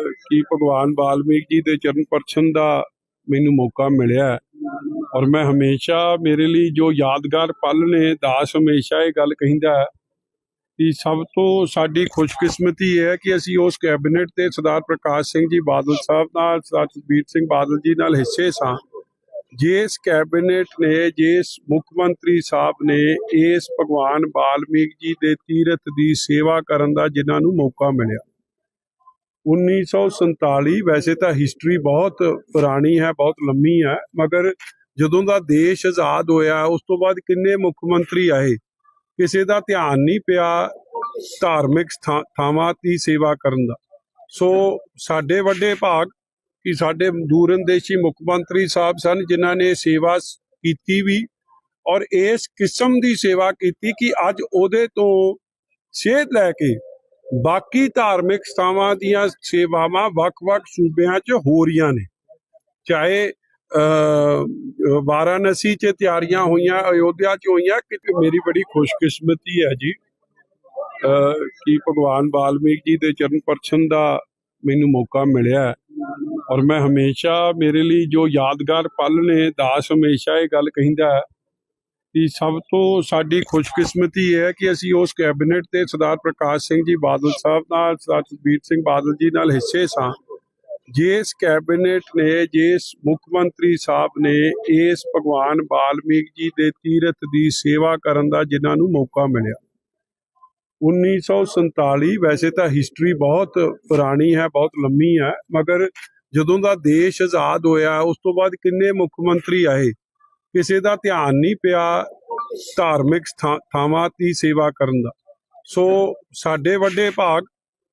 ਕਿ ਭਗਵਾਨ ਵਾਲਮੀਕ ਜੀ ਦੇ ਚਰਨ ਪਰਛਨ ਦਾ ਮੈਨੂੰ ਮੌਕਾ ਮਿਲਿਆ ਔਰ ਮੈਂ ਹਮੇਸ਼ਾ ਮੇਰੇ ਲਈ ਜੋ ਯਾਦਗਾਰ ਪਲ ਨੇ, ਦਾਸ ਹਮੇਸ਼ਾ ਇਹ ਗੱਲ ਕਹਿੰਦਾ ਹੈ ਕਿ ਸਭ ਤੋਂ ਸਾਡੀ ਖੁਸ਼ਕਿਸਮਤੀ ਇਹ ਹੈ ਕਿ ਅਸੀਂ ਉਸ ਕੈਬਨਿਟ ਤੇ ਸਰਦਾਰ ਪ੍ਰਕਾਸ਼ ਸਿੰਘ ਜੀ ਬਾਦਲ ਸਾਹਿਬ ਨਾਲ, ਸਰਦਾਰ ਸੁਖਬੀਰ ਸਿੰਘ ਬਾਦਲ ਜੀ ਨਾਲ ਹਿੱਸੇ ਸਾਂ। ਜਿਸ ਕੈਬਨਿਟ ਨੇ, ਜਿਸ ਮੁੱਖ ਮੰਤਰੀ ਸਾਹਿਬ ਨੇ ਇਸ ਭਗਵਾਨ ਬਾਲਮੀਕ ਜੀ ਦੇ ਤੀਰਥ ਦੀ ਸੇਵਾ ਕਰਨ ਦਾ ਜਿਨ੍ਹਾਂ ਨੂੰ ਮੌਕਾ ਮਿਲਿਆ। 1947 ਵੈਸੇ ਤਾਂ ਹਿਸਟਰੀ ਬਹੁਤ ਪੁਰਾਣੀ ਹੈ, ਬਹੁਤ ਲੰਮੀ ਹੈ, ਮਗਰ ਜਦੋਂ ਦਾ ਦੇਸ਼ ਆਜ਼ਾਦ ਹੋਇਆ, ਉਸ ਤੋਂ ਬਾਅਦ ਕਿੰਨੇ ਮੁੱਖ ਮੰਤਰੀ ਆਏ? ਕਿਸੇ ਦਾ ਧਿਆਨ ਨਹੀਂ ਪਿਆ ਧਾਰਮਿਕ ਥਾਵਾਂ ਦੀ ਸੇਵਾ ਕਰਨ ਦਾ। ਸੋ ਸਾਡੇ ਵੱਡੇ ਭਾਗ ਕਿ ਸਾਡੇ ਦੂਰੰਦੇਸ਼ੀ ਮੁੱਖ ਮੰਤਰੀ ਸਾਹਿਬ ਸਨ, ਜਿਨ੍ਹਾਂ ਨੇ ਸੇਵਾ ਕੀਤੀ ਵੀ ਔਰ ਇਸ ਕਿਸਮ ਦੀ ਸੇਵਾ ਕੀਤੀ ਕਿ ਅੱਜ ਉਹਦੇ ਤੋਂ ਸੇਧ ਲੈ ਕੇ ਬਾਕੀ ਧਾਰਮਿਕ ਸਥਾਵਾਂ ਦੀਆਂ ਸੇਵਾਵਾਂ ਵੱਖ-ਵੱਖ ਸੂਬਿਆਂ 'ਚ ਹੋ ਰਹੀਆਂ ਨੇ। ਚਾਹੇ ਅ, ਵਾਰਾਣਸੀ 'ਚ ਤਿਆਰੀਆਂ ਹੋਈਆਂ ਅਯੋਧਿਆ 'ਚ ਹੋਈਆਂ ਕਿ ਮੇਰੀ ਬੜੀ ਖੁਸ਼ਕਿਸਮਤੀ ਹੈ ਜੀ ਕਿ ਭਗਵਾਨ ਵਾਲਮੀਕ ਜੀ ਦੇ ਚਰਨ ਪਰਛਨ ਦਾ ਮੈਨੂੰ ਮੌਕਾ ਮਿਲਿਆ ਔਰ ਮੈਂ ਹਮੇਸ਼ਾ ਮੇਰੇ ਲਈ ਜੋ ਯਾਦਗਾਰ ਪਲ ਨੇ ਦਾਸ ਹਮੇਸ਼ਾ ਇਹ ਗੱਲ ਕਹਿੰਦਾ ਹੈ ਸਭ ਤੋਂ ਸਾਡੀ ਖੁਸ਼ਕਿਸਮਤੀ ਇਹ ਹੈ ਕਿ ਅਸੀਂ ਉਸ ਕੈਬਨਿਟ ਤੇ ਸਰਦਾਰ ਪ੍ਰਕਾਸ਼ ਸਿੰਘ ਜੀ ਬਾਦਲ ਸਾਹਿਬ ਨਾਲ, ਸਰਦਾਰ ਸੁਖਬੀਰ ਸਿੰਘ ਬਾਦਲ ਜੀ ਨਾਲ ਹਿੱਸੇ ਸਾਂ। ਜਿਸ ਕੈਬਨਿਟ ਨੇ, ਜਿਸ ਮੁੱਖ ਮੰਤਰੀ ਸਾਹਿਬ ਨੇ ਇਸ ਭਗਵਾਨ ਬਾਲਮੀਕ ਜੀ ਦੇ ਤੀਰਥ ਦੀ ਸੇਵਾ ਕਰਨ ਦਾ ਜਿਨ੍ਹਾਂ ਨੂੰ ਮੌਕਾ ਮਿਲਿਆ। 1947 ਵੈਸੇ ਤਾਂ ਹਿਸਟਰੀ ਬਹੁਤ ਪੁਰਾਣੀ ਹੈ, ਬਹੁਤ ਲੰਮੀ ਹੈ, ਮਗਰ ਜਦੋਂ ਦਾ ਦੇਸ਼ ਆਜ਼ਾਦ ਹੋਇਆ, ਉਸ ਤੋਂ ਬਾਅਦ ਕਿੰਨੇ ਮੁੱਖ ਮੰਤਰੀ ਆਏ? ਕਿਸੇ ਦਾ ਧਿਆਨ ਨਹੀਂ ਪਿਆ ਧਾਰਮਿਕ ਥਾਵਾਂ ਦੀ ਸੇਵਾ ਕਰਨ ਦਾ। ਸੋ ਸਾਡੇ ਵੱਡੇ ਭਾਗ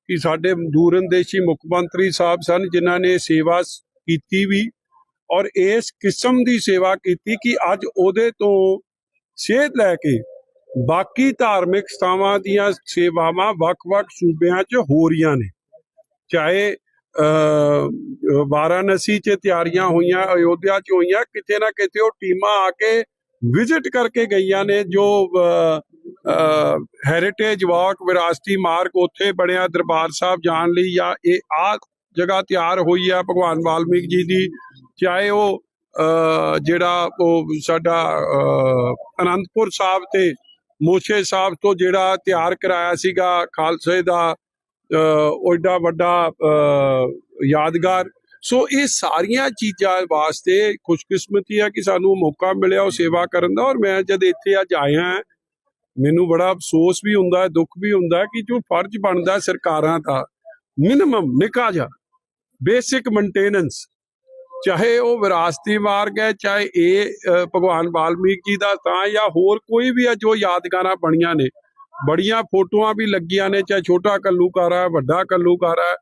ਕਿ ਸਾਡੇ ਦੂਰੰਦੇਸ਼ੀ ਮੁੱਖ ਮੰਤਰੀ ਸਾਹਿਬ ਸਨ, ਜਿਨ੍ਹਾਂ ਨੇ ਸੇਵਾ ਕੀਤੀ ਵੀ ਔਰ ਇਸ ਕਿਸਮ ਦੀ ਸੇਵਾ ਕੀਤੀ ਕਿ ਅੱਜ ਉਹਦੇ ਤੋਂ ਸੇਧ ਲੈ ਕੇ ਬਾਕੀ ਧਾਰਮਿਕ ਸਥਾਵਾਂ ਦੀਆਂ ਸੇਵਾਵਾਂ ਵੱਖ-ਵੱਖ ਸੂਬਿਆਂ 'ਚ ਹੋ ਰਹੀਆਂ ਨੇ। ਚਾਹੇ ਵਾਰਾਣਸੀ 'ਚ ਤਿਆਰੀਆਂ ਹੋਈਆਂ, ਅਯੋਧਿਆ 'ਚ ਹੋਈਆਂ, ਕਿਤੇ ਨਾ ਕਿਤੇ ਉਹ ਟੀਮਾਂ ਆ ਕੇ ਵਿਜ਼ਿਟ ਕਰਕੇ ਗਈਆਂ ਨੇ, ਜੋ ਹੈਰੀਟੇਜ ਵਾਕ ਵਿਰਾਸਤੀ ਮਾਰਗ ਉੱਥੇ ਬਣਿਆ ਦਰਬਾਰ ਸਾਹਿਬ ਜਾਣ ਲਈ, ਜਾਂ ਇਹ ਆ ਜਗ੍ਹਾ ਤਿਆਰ ਹੋਈ ਆ ਭਗਵਾਨ ਵਾਲਮੀਕ ਜੀ ਦੀ, ਚਾਹੇ ਉਹ ਜਿਹੜਾ ਉਹ ਸਾਡਾ ਅਨੰਦਪੁਰ ਸਾਹਿਬ ਤੇ ਮੋਸ਼ੇ ਸਾਹਿਬ ਤੋਂ ਜਿਹੜਾ ਤਿਆਰ ਕਰਾਇਆ ਸੀਗਾ ਖਾਲਸੇ ਦਾ ਉਹ ਏਡਾ ਵੱਡਾ ਯਾਦਗਾਰ। ਸੋ ਇਹ ਸਾਰੀਆਂ ਚੀਜ਼ਾਂ ਵਾਸਤੇ ਖੁਸ਼ਕਿਸਮਤੀ ਹੈ ਕਿ ਸਾਨੂੰ ਮੌਕਾ ਮਿਲਿਆ ਉਹ ਸੇਵਾ ਕਰਨ ਦਾ। ਔਰ ਮੈਂ ਜਦ ਇੱਥੇ ਅੱਜ ਆਇਆ ਮੈਨੂੰ ਬੜਾ ਅਫਸੋਸ ਵੀ ਹੁੰਦਾ ਹੈ ਦੁੱਖ ਵੀ ਹੁੰਦਾ ਹੈ ਕਿ ਜੋ ਫਰਜ਼ ਬਣਦਾ ਸਰਕਾਰਾਂ ਦਾ ਮਿਨਿਮਮ ਨਿੱਕਾ ਜਿਹਾ ਬੇਸਿਕ ਮੇਨਟੇਨੈਂਸ ਚਾਹੇ ਉਹ ਵਿਰਾਸਤੀ ਮਾਰਗ ਹੈ, ਚਾਹੇ ਇਹ ਭਗਵਾਨ ਵਾਲਮੀਕ ਜੀ ਦਾ ਤਾਂ ਜਾਂ ਹੋਰ ਕੋਈ ਵੀ ਹੈ ਜੋ ਯਾਦਗਾਰਾਂ ਬਣੀਆਂ ਨੇ ਬੜੀਆਂ ਫੋਟੋਆਂ ਵੀ ਲੱਗੀਆਂ ਨੇ ਚਾਹੇ ਛੋਟਾ ਕੱਲੂਕਾਰਾ ਹੈ ਵੱਡਾ ਕੱਲੂਕਾਰਾ ਹੈ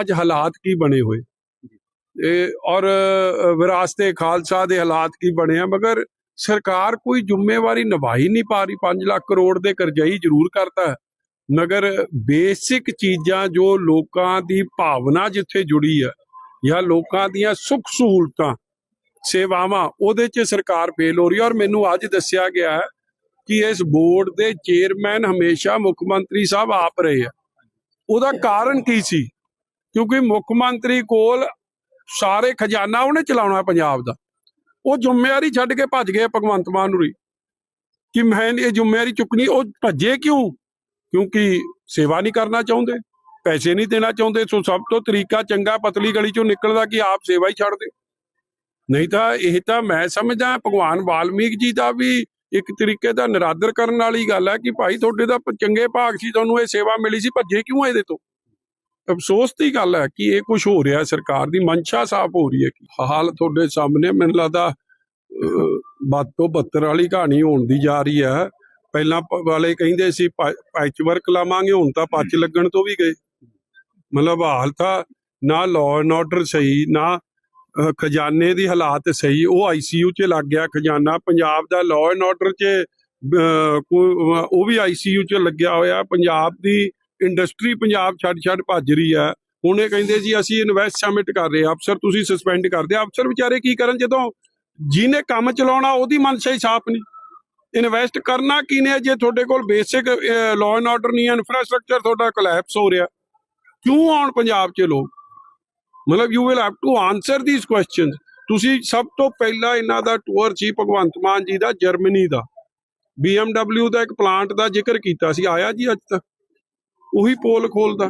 ਅੱਜ ਹਾਲਾਤ ਕੀ ਬਣੇ ਹੋਏ? ਇਹ ਔਰ ਅ, ਵਿਰਾਸਤੇ ਖਾਲਸਾ ਦੇ ਹਾਲਾਤ ਕੀ ਬਣੇ ਆ? ਮਗਰ ਸਰਕਾਰ ਕੋਈ ਜ਼ਿੰਮੇਵਾਰੀ ਨਿਭਾਈ ਨਹੀਂ ਪਾ ਰਹੀ 5 ਲੱਖ ਕਰੋੜ ਦੇ ਕਰਜਾਈ ਜ਼ਰੂਰ ਕਰਤਾ ਮਗਰ ਬੇਸਿਕ ਚੀਜ਼ਾਂ ਜੋ ਲੋਕਾਂ ਦੀ ਭਾਵਨਾ ਜਿੱਥੇ ਜੁੜੀ ਹੈ ਜਾਂ ਲੋਕਾਂ ਦੀਆਂ ਸੁੱਖ ਸਹੂਲਤਾਂ ਸੇਵਾਵਾਂ ਉਹਦੇ 'ਚ ਸਰਕਾਰ ਫੇਲ ਹੋ ਰਹੀ ਹੈ। ਔਰ ਮੈਨੂੰ ਅੱਜ ਦੱਸਿਆ ਗਿਆ ਹੈ ਕਿ ਇਸ ਬੋਰਡ ਦੇ ਚੇਅਰਮੈਨ ਹਮੇਸ਼ਾ ਮੁੱਖ ਮੰਤਰੀ ਸਾਹਿਬ ਆਪ ਰਹੇ ਆ। ਉਹਦਾ ਕਾਰਨ ਕੀ ਸੀ? ਕਿਉਂਕਿ ਮੁੱਖ ਮੰਤਰੀ ਕੋਲ ਸਾਰੇ ਖਜ਼ਾਨਾ ਉਹਨੇ ਚਲਾਉਣਾ ਪੰਜਾਬ ਦਾ। ਉਹ ਜ਼ਿੰਮੇਵਾਰੀ ਛੱਡ ਕੇ ਭੱਜ ਗਏ ਭਗਵੰਤ ਮਾਨ ਨੂੰ ਕਿ ਮੈਂ ਇਹ ਜ਼ਿੰਮੇਵਾਰੀ ਚੁੱਕਣੀ, ਉਹ ਭੱਜੇ ਕਿਉਂ? ਕਿਉਂਕਿ ਸੇਵਾ ਨਹੀਂ ਕਰਨਾ ਚਾਹੁੰਦੇ, ਪੈਸੇ ਨਹੀਂ ਦੇਣਾ ਚਾਹੁੰਦੇ, ਸੋ ਸਭ ਤੋਂ ਤਰੀਕਾ ਚੰਗਾ ਪਤਲੀ ਗਲੀ ਚੋਂ ਨਿਕਲਦਾ ਕਿ ਆਪ ਸੇਵਾ ਹੀ ਛੱਡ ਦਿਓ ਨਹੀਂ ਤਾਂ ਇਹ ਤਾਂ ਮੈਂ ਸਮਝਦਾ ਭਗਵਾਨ ਵਾਲਮੀਕ ਜੀ ਦਾ ਵੀ ਇੱਕ ਤਰੀਕੇ ਦਾ ਨਿਰਾਦਰ ਕਰਨ ਵਾਲੀ ਗੱਲ ਹੈ ਕਿ ਭਾਈ ਤੁਹਾਡੇ ਦਾ ਚੰਗੇ ਭਾਗ ਸੀ, ਤੁਹਾਨੂੰ ਇਹ ਸੇਵਾ ਮਿਲੀ ਸੀ, ਭੱਜੇ ਕਿਉਂ ਇਹਦੇ ਤੋਂ? ਅਫਸੋਸ ਦੀ ਗੱਲ ਹੈ ਕਿ ਇਹ ਕੁਝ ਹੋ ਰਿਹਾ ਸਰਕਾਰ ਦੀ, ਮਨਸ਼ਾ ਸਾਫ਼ ਹੋ ਰਹੀ ਹੈ ਕਿ ਹਾਲ ਤੁਹਾਡੇ ਸਾਹਮਣੇ ਮੈਨੂੰ ਲੱਗਦਾ ਵੱਧ ਤੋਂ ਬੱਤਰ ਵਾਲੀ ਕਹਾਣੀ ਹੋਣ ਦੀ ਜਾ ਰਹੀ ਹੈ। ਪਹਿਲਾਂ ਵਾਲੇ ਕਹਿੰਦੇ ਸੀ ਪੈਚ ਵਰਕ ਲਾਵਾਂਗੇ, ਹੁਣ ਤਾਂ ਪੱਚ ਲੱਗਣ ਤੋਂ ਵੀ ਗਏ। ਮਤਲਬ ਹਾਲ ਤਾਂ ਨਾ ਲਾਅ ਐਂਡ ਆਰਡਰ ਸਹੀ, ਨਾ ਖਜ਼ਾਨੇ ਦੀ ਹਾਲਾਤ ਸਹੀ ਉਹ ਆਈਸੀਯੂ 'ਚ ਲੱਗ ਗਿਆ ਖਜ਼ਾਨਾ ਪੰਜਾਬ ਦਾ ਲਾਅ ਐਂਡ ਆਰਡਰ 'ਚ ਅਹ, ਕੋਈ- ਉਹ ਵੀ ਆਈਸੀਯੂ 'ਚ ਲੱਗਿਆ ਹੋਇਆ ਪੰਜਾਬ ਦੀ ਇੰਡਸਟਰੀ ਪੰਜਾਬ ਛੱਡ ਛੱਡ ਭੱਜ ਰਹੀ ਹੈ। ਹੁਣ ਇਹ ਕਹਿੰਦੇ ਜੀ ਅਸੀਂ ਇਨਵੈਸਟ ਸਮਿਟ ਕਰ ਰਹੇ ਅਫਸਰ ਤੁਸੀਂ ਸਸਪੈਂਡ ਕਰਦੇ ਅਫਸਰ ਵਿਚਾਰੇ ਕੀ ਕਰਨ ਜਦੋਂ ਜਿਹਨੇ ਕੰਮ ਚਲਾਉਣਾ ਉਹਦੀ ਮਨਸ਼ਾ ਹੀ ਸਾਫ਼ ਨਹੀਂ। ਇਨਵੈਸਟ ਕਰਨਾ ਕੀ ਨੇ ਜੇ ਤੁਹਾਡੇ ਕੋਲ ਬੇਸਿਕ ਲਾਅ ਐਂਡ ਆਰਡਰ ਨਹੀਂ ਹੈ ਇਨਫਰਾਸਟ੍ਰਕਚਰ ਤੁਹਾਡਾ ਕੋਲੈਪਸ ਹੋ ਰਿਹਾ। ਕਿਉਂ ਆਉਣ ਪੰਜਾਬ 'ਚ ਲੋਕ? ਮਤਲਬ you will have to answer these questions ਤੁਸੀਂ ਸਭ ਤੋਂ ਪਹਿਲਾਂ ਇਹਨਾਂ ਦਾ ਟੂਰ ਸੀ ਭਗਵੰਤ ਮਾਨ ਜੀ ਦਾ ਜਰਮਨੀ ਦਾ। BMW ਦਾ ਇੱਕ ਪਲਾਂਟ ਦਾ ਜ਼ਿਕਰ ਕੀਤਾ ਸੀ। ਆਇਆ ਜੀ ਅੱਜ ਤੱਕ? ਉਹੀ ਪੋਲ ਖੋਲਦਾ।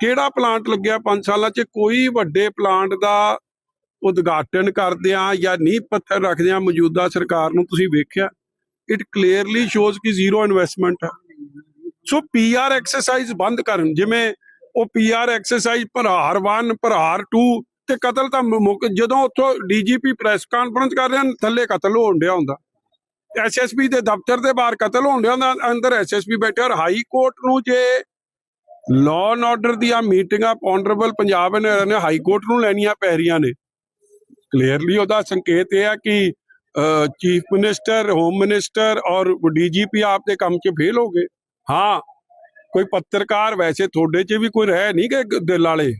ਕਿਹੜਾ ਪਲਾਂਟ ਲੱਗਿਆ 5 ਸਾਲਾਂ 'ਚ? ਕੋਈ ਵੱਡੇ ਪਲਾਂਟ ਦਾ ਉਦਘਾਟਨ ਕਰਦਿਆਂ ਜਾਂ ਨੀਂਹ ਪੱਥਰ ਰੱਖਦਿਆਂ ਮੌਜੂਦਾ ਸਰਕਾਰ ਨੂੰ ਤੁਸੀਂ ਵੇਖਿਆ? ਇਟ ਕਲੀਅਰਲੀ ਸ਼ੋਜ਼ ਕਿ ਜ਼ੀਰੋ ਇਨਵੈਸਟਮੈਂਟ ਹੈ ਸੋ ਪੀਆਰ ਐਕਸਰਸਾਈਜ਼ ਬੰਦ ਕਰਨ, ਜਿਵੇਂ ਉਹ ਪੀਆਰ ਐਕਸਰਸਾਈਜ਼ ਭਰਾਰ 1 ਭਰਾਰ 2 ਤੇ ਕਤਲ ਤਾਂ ਜਦੋਂ ਉੱਥੋਂ ਡੀਜੀਪੀ ਪ੍ਰੈਸ ਕਾਨਫਰੰਸ ਕਰ ਰਿਹਾ, ਥੱਲੇ ਕਤਲ ਹੋਣ ਡਿਆ ਹੁੰਦਾ। ਐਸਐਸਪੀ ਦੇ ਦਫ਼ਤਰ ਦੇ ਬਾਹਰ ਕਤਲ ਹੋਣ ਡਿਆ ਹੁੰਦਾ, ਅੰਦਰ ਐਸਐਸਪੀ ਬੈਠੇ ਔਰ ਹਾਈ ਕੋਰਟ ਨੂੰ ਜੇ ਲਾਅ ਐਂਡ ਆਰਡਰ ਦੀਆਂ ਮੀਟਿੰਗਾਂ ਆਨਰੇਬਲ ਪੰਜਾਬ ਨੇ ਹਾਈ ਕੋਰਟ ਨੂੰ ਲੈਣੀਆਂ ਪੈ ਰਹੀਆਂ ਨੇ। ਕਲੀਅਰਲੀ ਉਹਦਾ ਸੰਕੇਤ ਇਹ ਆ ਕਿ ਚੀਫ ਮਿਨਿਸਟਰ ਹੋਮ ਮਿਨਿਸਟਰ ਔਰ ਡੀਜੀਪੀ ਆਪ ਦੇ ਕੰਮ 'ਚ ਫੇਲ ਹੋ ਗਏ। ਹਾਂ ਕੋਈ ਪੱਤਰਕਾਰ ਵੈਸੇ ਤੁਹਾਡੇ 'ਚ ਵੀ ਕੋਈ ਰਹਿ ਨਹੀਂ ਕਿ ਦਿਲ ਵਾਲੇ।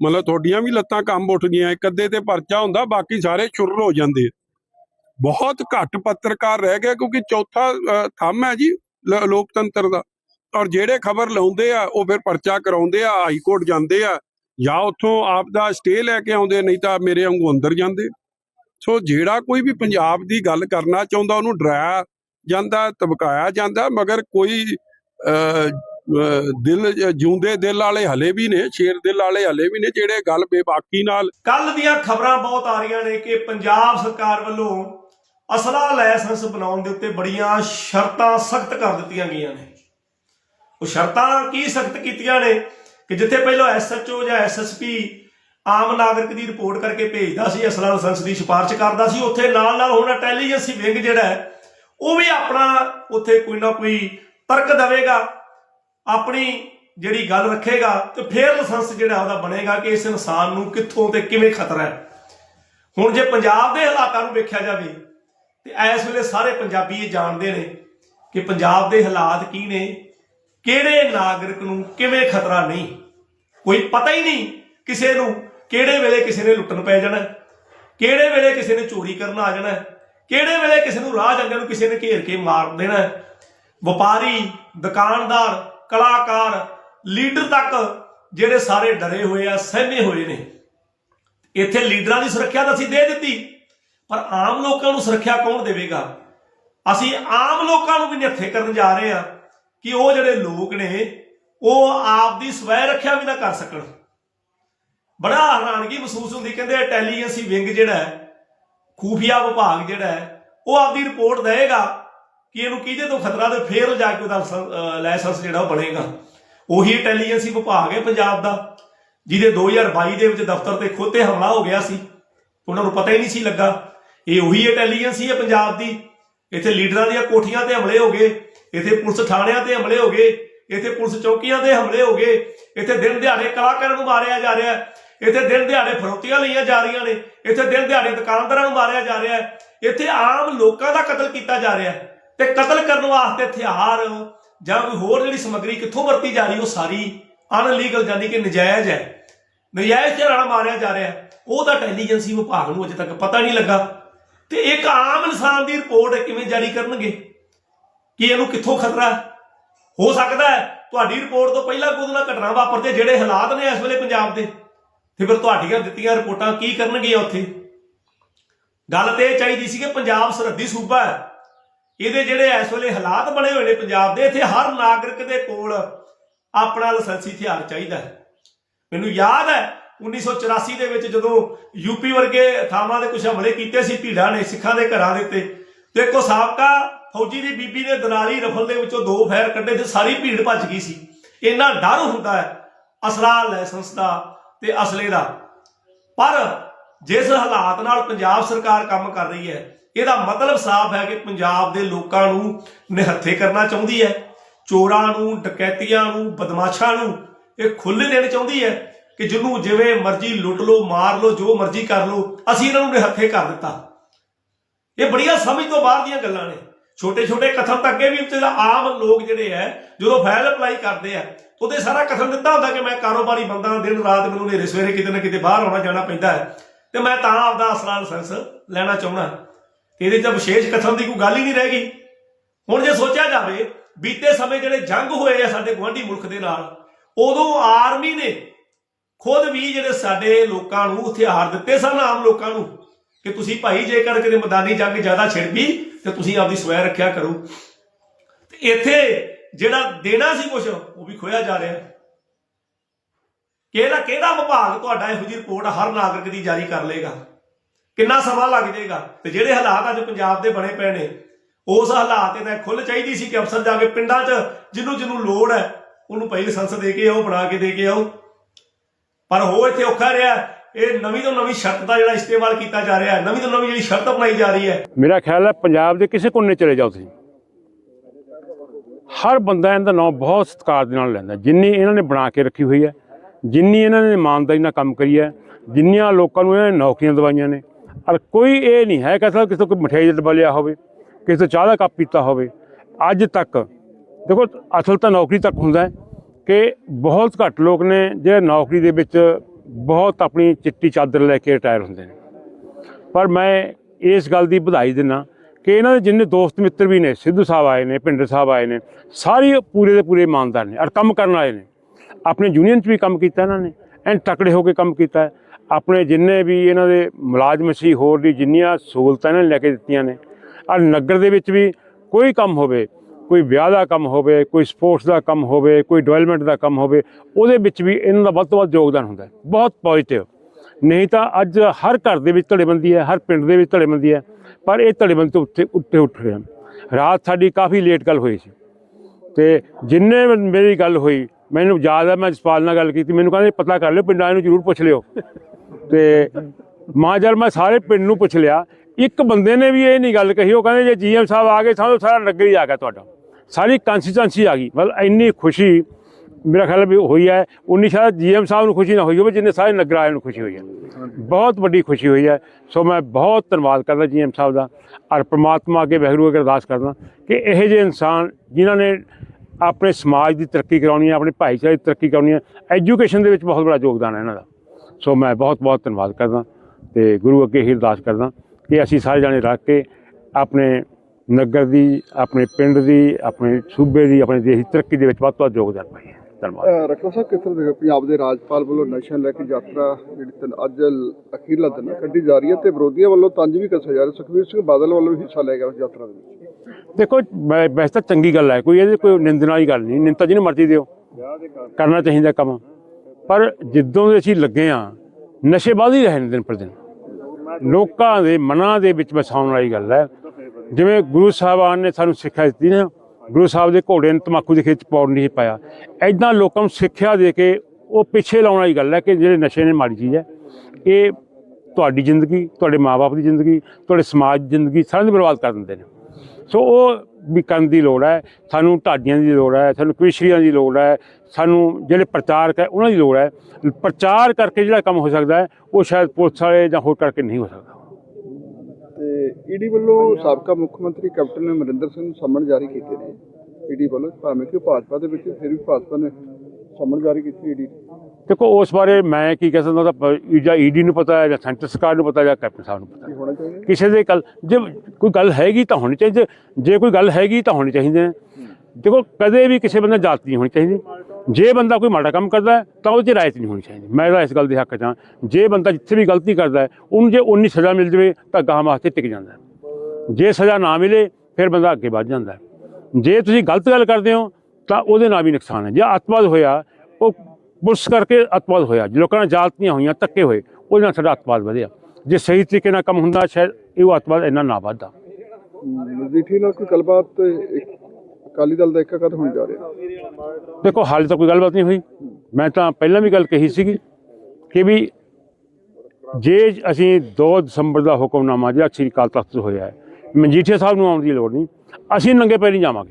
ਮਤਲਬ ਤੁਹਾਡੀਆਂ ਵੀ ਲੱਤਾਂ ਕੰਮ ਉੱਠ ਗਈਆਂ, ਇੱਕ ਅੱਧੇ ਤੇ ਪਰਚਾ ਹੁੰਦਾ, ਬਾਕੀ ਸਾਰੇ ਸ਼ੁਰੂ ਹੋ ਜਾਂਦੇ। ਬਹੁਤ ਘੱਟ ਪੱਤਰਕਾਰ ਰਹਿ ਗਏ ਕਿਉਂਕਿ ਚੌਥਾ ਥੰਮ ਹੈ ਜੀ ਲੋਕਤੰਤਰ ਦਾ। ਔਰ ਜਿਹੜੇ ਖਬਰ ਲਾਉਂਦੇ ਆ, ਉਹ ਫਿਰ ਪਰਚਾ ਕਰਾਉਂਦੇ ਆ, ਹਾਈ ਕੋਰਟ ਜਾਂਦੇ ਆ, ਜਾਂ ਉੱਥੋਂ ਆਪ ਦਾ ਸਟੇ ਲੈ ਕੇ ਆਉਂਦੇ ਨਹੀਂ ਤਾਂ ਮੇਰੇ ਵਾਂਗੂ ਅੰਦਰ ਜਾਂਦੇ। ਸੋ ਜਿਹੜਾ ਕੋਈ ਵੀ ਪੰਜਾਬ ਦੀ ਗੱਲ ਕਰਨਾ ਚਾਹੁੰਦਾ, ਉਹਨੂੰ ਡਰਾਇਆ ਜਾਂਦਾ ਤਬਕਾਇਆ ਜਾਂਦਾ, ਮਗਰ ਕੋਈ ਦਿਲ, ਜਿਉਂਦੇ ਦਿਲ ਵਾਲੇ ਹਲੇ ਵੀ ਨੇ, ਸ਼ੇਰ ਦਿਲ ਵਾਲੇ ਹਲੇ ਵੀ ਨੇ, ਜਿਹੜੇ ਗੱਲ ਬੇਬਾਕੀ ਨਾਲ ਕੱਲ ਦੀਆਂ ਖਬਰਾਂ ਬਹੁਤ ਆ ਰਹੀਆਂ ਨੇ ਕਿ ਪੰਜਾਬ ਸਰਕਾਰ ਵੱਲੋਂ ਅਸਲਾ ਲਾਇਸੈਂਸ ਬਣਾਉਣ ਦੇ ਉੱਤੇ ਬੜੀਆਂ ਸ਼ਰਤਾਂ ਸਖਤ ਕਰ ਦਿੱਤੀਆਂ ਗਈਆਂ ਨੇ। ਉਹ ਸ਼ਰਤਾਂ ਕੀ ਸਖਤ ਕੀਤੀਆਂ ਨੇ ਕਿ ਜਿੱਥੇ ਪਹਿਲਾਂ ਐਸਐਚਓ ਜਾਂ ਐਸਐਸਪੀ ਆਮ ਨਾਗਰਿਕ ਦੀ ਰਿਪੋਰਟ ਕਰਕੇ ਭੇਜਦਾ ਸੀ, ਅਸਲਾ ਲਾਇਸੈਂਸ ਦੀ ਸਿਫਾਰਿਸ਼ ਕਰਦਾ ਸੀ, ਉੱਥੇ ਨਾਲ ਨਾਲ ਹੁਣ ਇੰਟੈਲੀਜੈਂਸੀ ਵਿੰਗ ਜਿਹੜਾ ਹੈ, ਉਹ ਵੀ ਆਪਣਾ ਉੱਥੇ ਕੋਈ ਨਾ ਕੋਈ ਤਰਕ ਦੇਵੇਗਾ, ਆਪਣੀ ਜਿਹੜੀ ਗੱਲ ਰੱਖੇਗਾ ਤੇ ਫਿਰ ਲਾਇਸੈਂਸ ਜਿਹੜਾ ਉਹਦਾ ਬਣੇਗਾ ਕਿ ਇਸ ਇਨਸਾਨ ਨੂੰ ਕਿੱਥੋਂ ਤੇ ਕਿਵੇਂ ਖਤਰਾ ਹੈ। ਹੁਣ ਜੇ ਪੰਜਾਬ ਦੇ ਹਾਲਾਤਾਂ ਨੂੰ ਵੇਖਿਆ ਜਾਵੇ ਤੇ ਇਸ ਵੇਲੇ ਸਾਰੇ ਪੰਜਾਬੀ ਇਹ ਜਾਣਦੇ ਨੇ ਕਿ ਪੰਜਾਬ ਦੇ ਹਾਲਾਤ ਕੀ ਨੇ, ਕਿਹੜੇ ਨਾਗਰਿਕ ਨੂੰ ਕਿਵੇਂ ਖਤਰਾ ਨਹੀਂ। ਕੋਈ ਪਤਾ ਹੀ ਨਹੀਂ ਕਿਸੇ ਨੂੰ ਕਿਹੜੇ ਵੇਲੇ ਕਿਸੇ ਨੇ ਲੁੱਟਣ ਪੈ ਜਾਣਾ, ਕਿਹੜੇ ਵੇਲੇ ਕਿਸੇ ਨੇ ਚੋਰੀ ਕਰਨ ਆ ਜਾਣਾ, ਕਿਹੜੇ ਵੇਲੇ ਕਿਸੇ ਨੂੰ ਰਾਹ ਜਾਂਦੇ ਨੂੰ ਕਿਸੇ ਨੇ ਘੇਰ ਕੇ ਮਾਰ ਦੇਣਾ ਵਪਾਰੀ, ਦੁਕਾਨਦਾਰ, ਕਲਾਕਾਰ, ਲੀਡਰ ਤੱਕ ਜਿਹੜੇ ਸਾਰੇ ਡਰੇ ਹੋਏ ਆ, ਸਹਿਮੇ ਹੋਏ ਨੇ। ਇੱਥੇ ਲੀਡਰਾਂ ਦੀ ਸੁਰੱਖਿਆ ਤਾਂ ਅਸੀਂ ਦੇ ਦਿੱਤੀ, ਪਰ ਆਮ ਲੋਕਾਂ ਨੂੰ ਸੁਰੱਖਿਆ ਕੌਣ ਦੇਵੇਗਾ? ਅਸੀਂ ਆਮ ਲੋਕਾਂ ਨੂੰ ਵੀ ਨਿੱਥੇ ਕਰਨ ਜਾ ਰਹੇ ਆ ਕਿ ਉਹ ਜਿਹੜੇ ਲੋਕ ਨੇ, ਉਹ ਆਪ ਦੀ ਸਵੈ ਰੱਖਿਆ ਵੀ ਨਾ ਕਰ ਸਕਣ। ਬੜਾ ਹੈਰਾਨਗੀ ਮਹਿਸੂਸ ਹੁੰਦੀ, ਕਹਿੰਦੇ ਇੰਟੈਲੀਜੈਂਸੀ ਵਿੰਗ ਜਿਹੜਾ ਹੈ, ਖੂਫੀਆ ਵਿਭਾਗ ਜਿਹੜਾ ਹੈ, ਉਹ ਆਪਦੀ ਰਿਪੋਰਟ ਦੇਵੇਗਾ। ਕਿ ਇਹਨੂੰ ਕਿਹਦੇ ਤੋਂ ਖਤਰਾ ਤੇ ਫੇਰ ਜਾ ਕੇ ਉਹਦਾ ਲਾਇਸੈਂਸ- ਜਿਹੜਾ ਉਹ ਬਣੇਗਾ। ਉਹੀ ਇੰਟੈਲੀਜੈਂਸੀ ਵਿਭਾਗ ਹੈ ਪੰਜਾਬ ਦਾ, ਜਿਹਦੇ 2022 ਦੇ ਵਿੱਚ ਦਫ਼ਤਰ ਤੇ ਖੁਦ 'ਤੇ ਹਮਲਾ ਹੋ ਗਿਆ ਸੀ। ਉਹਨਾਂ ਨੂੰ ਪਤਾ ਹੀ ਨਹੀਂ ਸੀ ਲੱਗਾ। ਇਹ ਉਹੀ ਇੰਟੈਲੀਜੈਂਸੀ ਹੈ ਪੰਜਾਬ ਦੀ। ਇੱਥੇ ਲੀਡਰਾਂ ਦੀਆਂ ਕੋਠੀਆਂ ਤੇ ਹਮਲੇ ਹੋ ਗਏ। ਇੱਥੇ ਪੁਲਿਸ ਥਾਣਿਆਂ ਤੇ ਹਮਲੇ ਹੋ ਗਏ। ਇੱਥੇ ਪੁਲਿਸ ਚੌਕੀਆਂ ਤੇ ਹਮਲੇ ਹੋ ਗਏ। ਇੱਥੇ ਦਿਨ ਦਿਹਾੜੇ ਕਲਾਕਾਰਾਂ ਨੂੰ ਮਾਰਿਆ ਜਾ ਰਿਹਾ ਇੱਥੇ ਦਿਨ ਦਿਹਾੜੇ ਫਰੋਤੀਆਂ ਲਈਆਂ ਜਾ ਰਹੀਆਂ ਨੇ। ਇੱਥੇ ਦਿਨ ਦਿਹਾੜੇ ਦੁਕਾਨਦਾਰਾਂ ਨੂੰ ਮਾਰਿਆ ਜਾ ਰਿਹਾ ਇੱਥੇ ਆਮ ਲੋਕਾਂ ਦਾ ਕਤਲ ਕੀਤਾ ਜਾ ਰਿਹਾ ਹੈ। ਤੇ ਕਤਲ ਕਰਨ ਵਾਸਤੇ ਹਥਿਆਰ ਜਾਂ ਕੋਈ ਹੋਰ ਜਿਹੜੀ ਸਮੱਗਰੀ ਕਿੱਥੋਂ ਵਰਤੀ ਜਾ ਰਹੀ, ਉਹ ਸਾਰੀ ਅਨਲੀਗਲ ਯਾਨੀ ਕਿ ਨਜਾਇਜ਼ ਹੈ। ਨਜਾਇਜ਼ ਹਥਿਆਰਾਂ ਮਾਰਿਆ ਜਾ ਰਿਹਾ। ਹੈ ਉਹਦਾ ਇੰਟੈਲੀਜੈਂਸੀ ਵਿਭਾਗ ਨੂੰ ਅਜੇ ਤੱਕ ਪਤਾ ਨਹੀਂ ਲੱਗਾ। ਤੇ ਇੱਕ ਆਮ ਇਨਸਾਨ ਦੀ ਰਿਪੋਰਟ ਕਿਵੇਂ ਜਾਰੀ ਕਰਨਗੇ? ਕਿ ਇਹਨੂੰ ਕਿੱਥੋਂ ਖਤਰਾ ਹੋ ਸਕਦਾ ਹੈ ਤੁਹਾਡੀ ਰਿਪੋਰਟ ਤੋਂ ਪਹਿਲਾਂ ਕੋਈ ਨਾ ਘਟਨਾ ਵਾਪਰਦੇ, ਜਿਹੜੇ ਹਾਲਾਤ ਨੇ ਇਸ ਵੇਲੇ ਪੰਜਾਬ ਦੇ। ਤੇ ਫਿਰ ਤੁਹਾਡੀਆਂ ਦਿੱਤੀਆਂ ਰਿਪੋਰਟਾਂ ਕੀ ਕਰਨਗੀਆਂ ਉੱਥੇ? ਗੱਲ ਤੇ ਇਹ ਚਾਹੀਦੀ ਸੀ ਕਿ ਪੰਜਾਬ ਸਰਹੱਦੀ ਸੂਬਾ ਹੈ। ਇਹਦੇ ਜਿਹੜੇ ਇਸ ਵੇਲੇ ਹਾਲਾਤ ਬਣੇ ਹੋਏ ਨੇ ਪੰਜਾਬ ਦੇ, ਇੱਥੇ ਹਰ ਨਾਗਰਿਕ ਦੇ ਕੋਲ ਆਪਣਾ ਲਾਇਸੈਂਸੀ ਹਥਿਆਰ ਚਾਹੀਦਾ ਹੈ। ਮੈਨੂੰ ਯਾਦ ਹੈ 1984 ਦੇ ਵਿੱਚ ਜਦੋਂ ਯੂਪੀ ਵਰਗੇ ਥਾਵਾਂ ਦੇ ਕੁਝ ਹਮਲੇ ਕੀਤੇ ਸੀ, ਭੀੜਾਂ ਨੇ ਸਿੱਖਾਂ ਦੇ ਘਰਾਂ ਦੇ ਉੱਤੇ। ਤੇ ਇੱਕੋ ਸਾਬਕਾ ਫੌਜੀ ਦੀ ਬੀਬੀ ਨੇ ਦਨਾਲੀ ਰਫਲ ਦੇ ਵਿੱਚੋਂ ਦੋ ਫੈਰ ਕੱਢੇ ਤੇ ਸਾਰੀ ਭੀੜ ਭੱਜ ਗਈ ਸੀ। ਇੰਨਾ ਡਰ ਹੁੰਦਾ ਹੈ, ਅਸਲਾ ਲਾਇਸੈਂਸ ਦਾ ਤੇ ਅਸਲੇ ਦਾ। ਪਰ ਜਿਸ ਹਾਲਾਤ ਨਾਲ ਪੰਜਾਬ ਸਰਕਾਰ ਕੰਮ ਕਰ ਰਹੀ ਹੈ ਇਹਦਾ ਮਤਲਬ ਸਾਫ਼ ਹੈ ਕਿ ਪੰਜਾਬ ਦੇ ਲੋਕਾਂ ਨੂੰ ਨਿਹੱਥੇ ਕਰਨਾ ਚਾਹੁੰਦੀ ਹੈ। ਚੋਰਾਂ ਨੂੰ, ਡਕੈਤੀਆਂ ਨੂੰ, ਬਦਮਾਸ਼ਾਂ ਨੂੰ ਇਹ ਖੁੱਲ੍ਹ ਦੇਣ ਚਾਹੁੰਦੀ ਹੈ ਕਿ ਜਿਹਨੂੰ ਜਿਵੇਂ ਮਰਜ਼ੀ ਲੁੱਟ ਲਓ, ਮਾਰ ਲਓ, ਜੋ ਮਰਜ਼ੀ ਕਰ ਲਓ, ਅਸੀਂ ਇਹਨਾਂ ਨੂੰ ਨਿਹੱਥੇ ਕਰ ਦਿੱਤਾ। ਇਹ ਬੜੀਆਂ ਸਮਝ ਤੋਂ ਬਾਹਰ ਦੀਆਂ ਗੱਲਾਂ ਨੇ। ਛੋਟੇ ਛੋਟੇ ਕਥਨ ਤਾਂ ਅੱਗੇ ਵੀ ਤੇ ਆਮ ਲੋਕ ਜਿਹੜੇ ਐ ਜਦੋਂ ਫਾਈਲ ਅਪਲਾਈ ਕਰਦੇ ਆ, ਉਹਦੇ ਸਾਰਾ ਕਥਨ ਦਿੱਤਾ ਹੁੰਦਾ ਕਿ ਮੈਂ ਕਾਰੋਬਾਰੀ ਬੰਦਾ, ਦਿਨ ਰਾਤ ਮੈਨੂੰ ਨੇਰੇ ਸਵੇਰੇ ਕਿਤੇ ਨਾ ਕਿਤੇ ਬਾਹਰ ਆਉਣਾ ਜਾਣਾ ਪੈਂਦਾ ਹੈ। ਤੇ ਮੈਂ ਤਾਂ ਆਪਦਾ ਅਸਲਾ ਲਾਇਸੈਂਸ ਲੈਣਾ ਚਾਹੁੰਦਾ। ਇਹਦੇ 'ਚ ਵਿਸ਼ੇਸ਼ ਕਥਨ ਦੀ ਕੋਈ ਗੱਲ ਹੀ ਨਹੀਂ ਰਹਿ ਗਈ। ਹੁਣ ਜੇ ਸੋਚਿਆ ਜਾਵੇ, ਬੀਤੇ ਸਮੇਂ ਜਿਹੜੇ ਜੰਗ ਹੋਏ ਆ ਸਾਡੇ ਗੁਆਂਢੀ ਮੁਲਕ ਦੇ ਨਾਲ, ਉਦੋਂ ਆਰਮੀ ਨੇ ਖੁਦ ਵੀ ਜਿਹੜੇ ਸਾਡੇ ਲੋਕਾਂ ਨੂੰ ਹਥਿਆਰ ਦਿੱਤੇ ਸਨ, ਆਮ ਲੋਕਾਂ ਨੂੰ, ਕਿ ਤੁਸੀਂ ਭਾਈ ਜੇਕਰ ਕਿਤੇ ਮੈਦਾਨੀ ਜੰਗ ਜ਼ਿਆਦਾ ਛਿੜ ਗਈ ਤੇ ਤੁਸੀਂ ਆਪਦੀ ਸਵੈ ਰੱਖਿਆ ਕਰੋ। ਤੇ ਇੱਥੇ ਜਿਹੜਾ ਦੇਣਾ ਸੀ ਕੁਝ ਉਹ ਵੀ ਖੋਇਆ ਜਾ ਰਿਹਾ। ਕਿਹੜਾ ਕਿਹੜਾ ਵਿਭਾਗ ਤੁਹਾਡਾ ਇਹੋ ਜਿਹੀ ਰਿਪੋਰਟ ਹਰ ਨਾਗਰਿਕ ਦੀ ਜਾਰੀ ਕਰ ਲੇਗਾ ਕਿੰਨਾ ਸਮਾਂ ਲੱਗ ਜਾਏਗਾ? ਤੇ ਜਿਹੜੇ ਹਾਲਾਤ ਅੱਜ ਪੰਜਾਬ ਦੇ ਬਣੇ ਪਏ ਨੇ, ਉਸ ਹਾਲਾਤ ਤੇ ਖੁੱਲ ਚਾਹੀਦੀ ਸੀ ਕਿ ਅਫਸਰ ਜਾ ਕੇ ਪਿੰਡਾਂ 'ਚ ਜਿਹਨੂੰ ਜਿਹਨੂੰ ਲੋੜ ਹੈ, ਉਹਨੂੰ ਪਹਿਲੀ ਲਾਇਸੈਂਸ ਦੇ ਕੇ ਆਓ, ਬਣਾ ਕੇ ਦੇ ਕੇ ਆਓ। ਪਰ ਹੋ ਇੱਥੇ ਔਖਾ ਰਿਹਾ ਇਹ ਨਵੀਂ ਤੋਂ ਨਵੀਂ ਸ਼ਰਤ ਦਾ ਜਿਹੜਾ ਇਸਤੇਮਾਲ ਕੀਤਾ ਜਾ ਰਿਹਾ ਹੈ, ਨਵੀਂ ਤੋਂ ਨਵੀਂ ਜਿਹੜੀ ਸ਼ਰਤ ਅਪਣਾਈ ਜਾ ਰਹੀ ਹੈ। ਮੇਰਾ ਖਿਆਲ ਹੈ ਪੰਜਾਬ ਦੇ ਕਿਸੇ ਕੋਨੇ ਚਲੇ ਜਾਓ ਤੁਸੀਂ। ਹਰ ਬੰਦਾ ਇਹਨਾਂ ਦਾ ਨਾਮ ਬਹੁਤ ਸਤਿਕਾਰ ਦੇ ਨਾਲ ਲੈਂਦਾ ਜਿੰਨੀ ਇਹਨਾਂ ਨੇ ਬਣਾ ਕੇ ਰੱਖੀ ਹੋਈ ਹੈ, ਜਿੰਨੀ ਇਹਨਾਂ ਨੇ ਇਮਾਨਦਾਰੀ ਨਾਲ ਕੰਮ ਕਰੀ ਹੈ, ਜਿੰਨੀਆਂ ਲੋਕਾਂ ਨੂੰ ਇਹਨਾਂ ਨੇ ਨੌਕਰੀਆਂ ਦਵਾਈਆਂ ਨੇ ਔਰ ਕੋਈ ਇਹ ਨਹੀਂ ਹੈ ਕਿ ਅਸਲ ਕਿਸੇ ਤੋਂ ਕੋਈ ਮਠਿਆਈ ਦਾ ਡੱਬਾ ਲਿਆ ਹੋਵੇ, ਕਿਸੇ ਤੋਂ ਚਾਹ ਦਾ ਕੱਪ ਪੀਤਾ ਹੋਵੇ। ਅੱਜ ਤੱਕ ਦੇਖੋ, ਅਸਲ ਤਾਂ ਨੌਕਰੀ ਤੱਕ ਹੁੰਦਾ ਹੈ ਕਿ ਬਹੁਤ ਘੱਟ ਲੋਕ ਨੇ ਜਿਹੜੇ ਨੌਕਰੀ ਦੇ ਵਿੱਚ ਬਹੁਤ ਆਪਣੀ ਚਿੱਟੀ ਚਾਦਰ ਲੈ ਕੇ ਰਿਟਾਇਰ ਹੁੰਦੇ ਨੇ। ਪਰ ਮੈਂ ਇਸ ਗੱਲ ਦੀ ਵਧਾਈ ਦਿੰਦਾ ਕਿ ਇਹਨਾਂ ਦੇ ਜਿੰਨੇ ਦੋਸਤ ਮਿੱਤਰ ਵੀ ਨੇ, ਸਿੱਧੂ ਸਾਹਿਬ ਆਏ ਨੇ, ਭਿੰਡਰ ਸਾਹਿਬ ਆਏ ਨੇ, ਸਾਰੇ ਪੂਰੇ ਦੇ ਪੂਰੇ ਇਮਾਨਦਾਰ ਨੇ ਔਰ ਕੰਮ ਕਰਨ ਵਾਲੇ ਨੇ। ਆਪਣੇ ਯੂਨੀਅਨ 'ਚ ਵੀ ਕੰਮ ਕੀਤਾ ਇਹਨਾਂ ਨੇ, ਐਨ ਤਕੜੇ ਹੋ ਕੇ ਕੰਮ ਕੀਤਾ ਆਪਣੇ ਜਿੰਨੇ ਵੀ ਇਹਨਾਂ ਦੇ ਮੁਲਾਜ਼ਮ ਸੀ, ਹੋਰ ਦੀ ਜਿੰਨੀਆਂ ਸਹੂਲਤਾਂ ਇਹਨਾਂ ਨੇ ਲੈ ਕੇ ਦਿੱਤੀਆਂ ਨੇ ਔਰ ਨਗਰ ਦੇ ਵਿੱਚ ਵੀ ਕੋਈ ਕੰਮ ਹੋਵੇ, ਕੋਈ ਵਿਆਹ ਦਾ ਕੰਮ ਹੋਵੇ, ਕੋਈ ਸਪੋਰਟਸ ਦਾ ਕੰਮ ਹੋਵੇ, ਕੋਈ ਡਿਵੈਲਪਮੈਂਟ ਦਾ ਕੰਮ ਹੋਵੇ, ਉਹਦੇ ਵਿੱਚ ਵੀ ਇਹਨਾਂ ਦਾ ਵੱਧ ਤੋਂ ਵੱਧ ਯੋਗਦਾਨ ਹੁੰਦਾ ਬਹੁਤ ਪੋਜ਼ਿਟਿਵ ਨਹੀਂ ਤਾਂ ਅੱਜ ਹਰ ਘਰ ਦੇ ਵਿੱਚ ਧੜੇਬੰਦੀ ਹੈ, ਹਰ ਪਿੰਡ ਦੇ ਵਿੱਚ ਧੜੇਬੰਦੀ ਹੈ, ਪਰ ਇਹ ਧੜੇਬੰਦੀ ਤੋਂ ਉੱਤੇ ਉੱਤੇ ਉੱਠ ਰਹੇ ਹਨ। ਰਾਤ ਸਾਡੀ ਕਾਫੀ ਲੇਟ ਗੱਲ ਹੋਈ ਸੀ। ਤੇ ਜਿੰਨੇ ਮੇਰੀ ਗੱਲ ਹੋਈ, ਮੈਨੂੰ ਯਾਦ ਹੈ, ਮੈਂ ਜਸਪਾਲ ਨਾਲ ਗੱਲ ਕੀਤੀ, ਮੈਨੂੰ ਕਹਿੰਦੇ, ਪਤਾ ਕਰ ਲਿਓ, ਪਿੰਡਾਂ ਨੂੰ ਜ਼ਰੂਰ ਪੁੱਛ ਲਿਓ। ਤੇ ਮਾਂ ਜਦ ਮੈਂ ਸਾਰੇ ਪਿੰਡ ਨੂੰ ਪੁੱਛ ਲਿਆ, ਇੱਕ ਬੰਦੇ ਨੇ ਵੀ ਇਹ ਨਹੀਂ ਗੱਲ ਕਹੀ, ਉਹ ਕਹਿੰਦੇ ਜੇ ਜੀਐਮ ਸਾਹਿਬ ਆ ਗਏ ਸਾਨੂੰ ਸਾਰਾ ਨਗਰ ਹੀ ਆ ਗਿਆ ਤੁਹਾਡਾ। ਸਾਰੀ ਕੰਸਿਸਟੈਂਸੀ ਆ ਗਈ। ਮਤਲਬ ਇੰਨੀ ਖੁਸ਼ੀ ਮੇਰਾ ਖਿਆਲ ਵੀ ਹੋਈ ਹੈ, ਉਨੀ ਸ਼ਾਇਦ ਜੀਐਮ ਸਾਹਿਬ ਨੂੰ ਖੁਸ਼ੀ ਨਾ ਹੋਈ ਹੋਵੇ, ਜਿੰਨੇ ਸਾਰੇ ਨਗਰ ਆਏ ਨੂੰ ਖੁਸ਼ੀ ਹੋਈ ਹੈ। ਬਹੁਤ ਵੱਡੀ ਖੁਸ਼ੀ ਹੋਈ ਹੈ। ਸੋ ਮੈਂ ਬਹੁਤ ਧੰਨਵਾਦ ਕਰਦਾ ਜੀਐਮ ਸਾਹਿਬ ਦਾ ਔਰ ਪ੍ਰਮਾਤਮਾ ਅੱਗੇ ਵਾਹਿਗੁਰੂ ਅੱਗੇ ਅਰਦਾਸ ਕਰਦਾ ਕਿ ਇਹੋ ਜਿਹੇ ਇਨਸਾਨ ਜਿਨ੍ਹਾਂ ਨੇ ਆਪਣੇ ਸਮਾਜ ਦੀ ਤਰੱਕੀ ਕਰਾਉਣੀ ਹੈ, ਆਪਣੇ ਭਾਈਚਾਰੇ ਦੀ ਤਰੱਕੀ ਕਰਾਉਣੀ ਹੈ। ਐਜੂਕੇਸ਼ਨ ਦੇ ਵਿੱਚ ਬਹੁਤ ਬੜਾ ਯੋਗਦਾਨ ਹੈ ਇਹਨਾਂ ਦਾ। ਸੋ ਮੈਂ ਬਹੁਤ ਬਹੁਤ ਧੰਨਵਾਦ ਕਰਦਾ ਤੇ ਗੁਰੂ ਅੱਗੇ ਹੀ ਅਰਦਾਸ ਕਰਦਾ ਕਿ ਅਸੀਂ ਸਾਰੇ ਜਾਣੇ ਰਲ ਕੇ ਆਪਣੇ ਨਗਰ ਦੀ ਆਪਣੇ ਪਿੰਡ ਦੀ ਆਪਣੇ ਸੂਬੇ ਦੀ ਆਪਣੇ ਦੇਸ਼ ਦੀ ਤਰੱਕੀ ਦੇ ਵਿੱਚ ਵੱਧ ਤੋਂ ਵੱਧ ਯੋਗਦਾਨ ਪਾਈਏ। ਧੰਨਵਾਦ। ਰੱਖੋ ਸਾਹਿਬ ਕਿਸ ਤਰ੍ਹਾਂ ਦੇਖੋ ਪੰਜਾਬ ਦੇ ਰਾਜਪਾਲ ਵੱਲੋਂ ਨਸ਼ਾ ਲੈ ਕੇ ਯਾਤਰਾ ਜਿਹੜੀ ਤਿੰਨ ਅੱਜ ਅਖੀਰਲਾ ਦਿਨ ਕੱਢੀ ਜਾ ਰਹੀ ਹੈ ਤੇ ਵਿਰੋਧੀਆਂ ਵੱਲੋਂ ਤੰਜ ਵੀ ਕੱਸਿਆ ਜਾ ਰਿਹਾ। ਸੁਖਬੀਰ ਸਿੰਘ ਬਾਦਲ ਵੱਲੋਂ ਵੀ ਹਿੱਸਾ ਲੈ ਗਿਆ ਉਸ ਯਾਤਰਾ ਦੇ ਵਿੱਚ। ਦੇਖੋ ਵੈਸੇ ਤਾਂ ਚੰਗੀ ਗੱਲ ਹੈ ਕੋਈ ਇਹਦੇ ਕੋਈ ਨਿੰਦਣ ਵਾਲੀ ਗੱਲ ਨਹੀਂ ਨਿੰਦਾ ਜਿਹਨੂੰ ਮਰਜ਼ੀ ਦਿਓ। ਕਰਨਾ ਚਾਹੀਦਾ ਕੰਮ। ਪਰ ਜਿੱਦੋਂ ਦੇ ਅਸੀਂ ਲੱਗੇ ਆ ਨਸ਼ੇ ਵੱਧ ਹੀ ਰਹੇ ਨੇ ਦਿਨ ਪਰ ਦਿਨ। ਲੋਕਾਂ ਦੇ ਮਨਾਂ ਦੇ ਵਿੱਚ ਵਸਾਉਣ ਵਾਲੀ ਗੱਲ ਹੈ। ਜਿਵੇਂ ਗੁਰੂ ਸਾਹਿਬਾਨ ਨੇ ਸਾਨੂੰ ਸਿੱਖਿਆ ਦਿੱਤੀ ਨਾ, ਗੁਰੂ ਸਾਹਿਬ ਦੇ ਘੋੜੇ ਨੂੰ ਤਮਾਕੂ ਦੇ ਖੇਤ 'ਚ ਪਾਉਣ ਨਹੀਂ ਪਾਇਆ। ਐਦਾਂ ਲੋਕਾਂ ਨੂੰ ਸਿੱਖਿਆ ਦੇ ਕੇ ਉਹ ਪਿੱਛੇ ਲਾਉਣ ਵਾਲੀ ਗੱਲ ਹੈ ਕਿ ਜਿਹੜੇ ਨਸ਼ੇ ਨੇ ਮਾੜੀ ਚੀਜ਼ ਹੈ, ਇਹ ਤੁਹਾਡੀ ਜ਼ਿੰਦਗੀ, ਤੁਹਾਡੇ ਮਾਪੇ ਦੀ ਜ਼ਿੰਦਗੀ, ਤੁਹਾਡੇ ਸਮਾਜ ਦੀ ਜ਼ਿੰਦਗੀ ਸਾਰਿਆਂ ਨੂੰ ਬਰਬਾਦ ਕਰ ਦਿੰਦੇ ਨੇ। ਸੋ ਉਹ ਵੀ ਕਰਨ ਦੀ ਲੋੜ ਹੈ, ਸਾਨੂੰ ਢਾਡੀਆਂ ਦੀ ਲੋੜ ਹੈ, ਸਾਨੂੰ ਕਵਿਸ਼ਰੀਆਂ ਦੀ ਲੋੜ ਹੈ, ਸਾਨੂੰ ਜਿਹੜੇ ਪ੍ਰਚਾਰਕ ਹੈ ਉਹਨਾਂ ਦੀ ਲੋੜ ਹੈ। ਪ੍ਰਚਾਰ ਕਰਕੇ ਜਿਹੜਾ ਕੰਮ ਹੋ ਸਕਦਾ ਹੈ, ਉਹ ਸ਼ਾਇਦ ਪੁਲਿਸ ਵਾਲੇ ਜਾਂ ਹੋਰ ਕਰਕੇ ਨਹੀਂ ਹੋ ਸਕਦਾ। ਤੇ ਈਡੀ ਵੱਲੋਂ ਸਾਬਕਾ ਮੁੱਖ ਮੰਤਰੀ ਕੈਪਟਨ ਅਮਰਿੰਦਰ ਸਿੰਘ ਨੂੰ ਸੰਮਨ ਜਾਰੀ ਕੀਤੇ ਨੇ। ਈਡੀ ਵੱਲੋਂ ਭਾਵੇਂ ਕਿ ਭਾਜਪਾ ਦੇ ਵਿੱਚ, ਫਿਰ ਵੀ ਭਾਜਪਾ ਨੇ ਸਮਨ ਜਾਰੀ ਕੀਤੀ ਈਡੀ ਦੇਖੋ ਉਸ ਬਾਰੇ ਮੈਂ ਕੀ ਕਹਿ ਸਕਦਾ ਤਾਂ ਜਾਂ ਈਡੀ ਨੂੰ ਪਤਾ ਹੈ ਜਾਂ ਸੈਂਟਰ ਸਰਕਾਰ ਨੂੰ ਪਤਾ ਜਾਂ ਕੈਪਟਨ ਸਾਹਿਬ ਨੂੰ ਪਤਾ ਹੋਣਾ ਚਾਹੀਦਾ? ਕਿਸੇ ਦੇ ਗੱਲ ਜੇ ਕੋਈ ਗੱਲ ਹੈਗੀ ਤਾਂ ਹੋਣੀ ਚਾਹੀਦੀ ਜੇ ਕੋਈ ਗੱਲ ਹੈਗੀ ਤਾਂ ਹੋਣੀ ਚਾਹੀਦੀ ਹੈ। ਦੇਖੋ ਕਦੇ ਵੀ ਕਿਸੇ ਬੰਦੇ ਜਾਤ ਨਹੀਂ ਹੋਣੀ ਚਾਹੀਦੀ। ਜੇ ਬੰਦਾ ਕੋਈ ਮਾੜਾ ਕੰਮ ਕਰਦਾ ਹੈ, ਤਾਂ ਉਹਦੇ ਰਾਇਤ ਨਹੀਂ ਹੋਣੀ ਚਾਹੀਦੀ। ਮੈਂ ਤਾਂ ਇਸ ਗੱਲ ਦੇ ਹੱਕ 'ਚ ਹਾਂ। ਜੇ ਬੰਦਾ ਜਿੱਥੇ ਵੀ ਗਲਤੀ ਕਰਦਾ ਹੈ ਉਹਨੂੰ ਜੇ ਉਨੀ ਸਜ਼ਾ ਮਿਲ ਜਾਵੇ ਤਾਂ ਗਾਹਾਂ ਵਾਸਤੇ ਟਿਕ ਜਾਂਦਾ ਹੈ। ਜੇ ਸਜ਼ਾ ਨਾ ਮਿਲੇ ਫਿਰ ਬੰਦਾ ਅੱਗੇ ਵੱਧ ਜਾਂਦਾ ਹੈ। ਜੇ ਤੁਸੀਂ ਗਲਤ ਗੱਲ ਕਰਦੇ ਹੋ ਤਾਂ ਉਹਦੇ ਨਾਲ ਵੀ ਨੁਕਸਾਨ ਹੈ। ਜੇ ਅੱਤਵਾਦ ਹੋਇਆ ਉਹ ਪੁਲਿਸ ਕਰਕੇ ਅੱਤਵਾਦ ਹੋਇਆ। ਲੋਕਾਂ ਨਾਲ ਜਾਲਤੀਆਂ ਹੋਈਆਂ ਧੱਕੇ ਹੋਏ। ਉਹਦੇ ਨਾਲ ਸਾਡਾ ਅੱਤਵਾਦ ਵਧਿਆ। ਜੇ ਸਹੀ ਤਰੀਕੇ ਨਾਲ ਕੰਮ ਹੁੰਦਾ ਸ਼ਾਇਦ ਇਹ ਅੱਤਵਾਦ ਇੰਨਾ ਨਾ ਵੱਧਦਾ। ਮਜੀਠੀ ਨਾਲ ਕੋਈ ਗੱਲਬਾਤ ਅਕਾਲੀ ਦਲ ਦਾ ਇੱਕ ਕਦ ਹੋਣ ਜਾ ਰਿਹਾ। ਦੇਖੋ ਹਾਲੇ ਤਾਂ ਕੋਈ ਗੱਲਬਾਤ ਨਹੀਂ ਹੋਈ। ਮੈਂ ਤਾਂ ਪਹਿਲਾਂ ਵੀ ਗੱਲ ਕਹੀ ਸੀਗੀ ਕਿ ਵੀ ਜੇ ਅਸੀਂ 2 ਦਸੰਬਰ ਦਾ ਹੁਕਮਨਾਮਾ ਜਿਹੜਾ ਸ੍ਰੀ ਅਕਾਲ ਤਖਤ ਹੋਇਆ ਹੈ ਮਜੀਠੀਆ ਸਾਹਿਬ ਨੂੰ ਆਉਣ ਦੀ ਲੋੜ ਨਹੀਂ। ਅਸੀਂ ਨੰਗੇ ਪੈਰੀ ਜਾਵਾਂਗੇ।